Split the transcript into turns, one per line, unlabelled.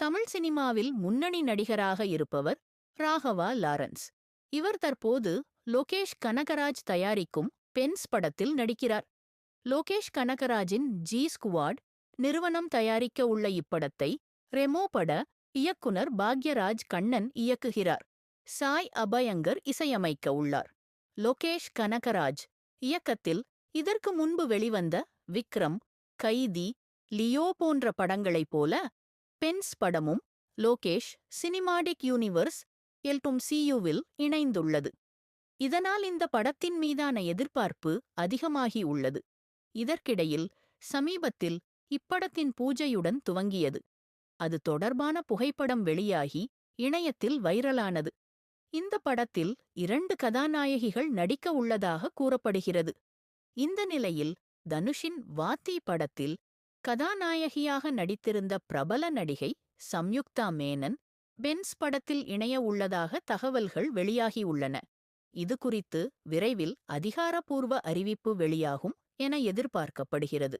தமிழ் சினிமாவில் முன்னணி நடிகராக இருப்பவர் ராகவா லாரன்ஸ். இவர் தற்போது லோகேஷ் கனகராஜ் தயாரிக்கும் பென்ஸ் படத்தில் நடிக்கிறார். லோகேஷ் கனகராஜின் ஜி ஸ்குவாட் நிறுவனம் தயாரிக்க உள்ள இப்படத்தை ரெமோ பட இயக்குனர் பாக்யராஜ் கண்ணன் இயக்குகிறார். சாய் அபயங்கர் இசையமைக்க உள்ளார். லோகேஷ் கனகராஜ் இயக்கத்தில் இதற்கு முன்பு வெளிவந்த விக்ரம் கைதி லியோ போன்ற படங்களைப் போல பென்ஸ் படமும் லோகேஷ் சினிமாடிக் யூனிவர்ஸ் எல்டும் சியுவில் இணைந்துள்ளது. இதனால் இந்த படத்தின் மீதான எதிர்பார்ப்பு அதிகமாகி உள்ளது. இதற்கிடையில் சமீபத்தில் இப்படத்தின் பூஜையுடன் துவங்கியது. அது தொடர்பான புகைப்படம் வெளியாகி இணையத்தில் வைரலானது. இந்த படத்தில் இரண்டு கதாநாயகிகள் நடிக்க உள்ளதாக கூறப்படுகிறது. இந்த நிலையில் தனுஷின் வாத்தி படத்தில் கதாநாயகியாக நடித்திருந்த பிரபல நடிகை சம்யுக்தா மேனன் பென்ஸ் படத்தில் இணைய உள்ளதாக தகவல்கள் வெளியாகியுள்ளன இது குறித்து விரைவில் அதிகாரப்பூர்வ அறிவிப்பு வெளியாகும் என எதிர்பார்க்கப்படுகிறது.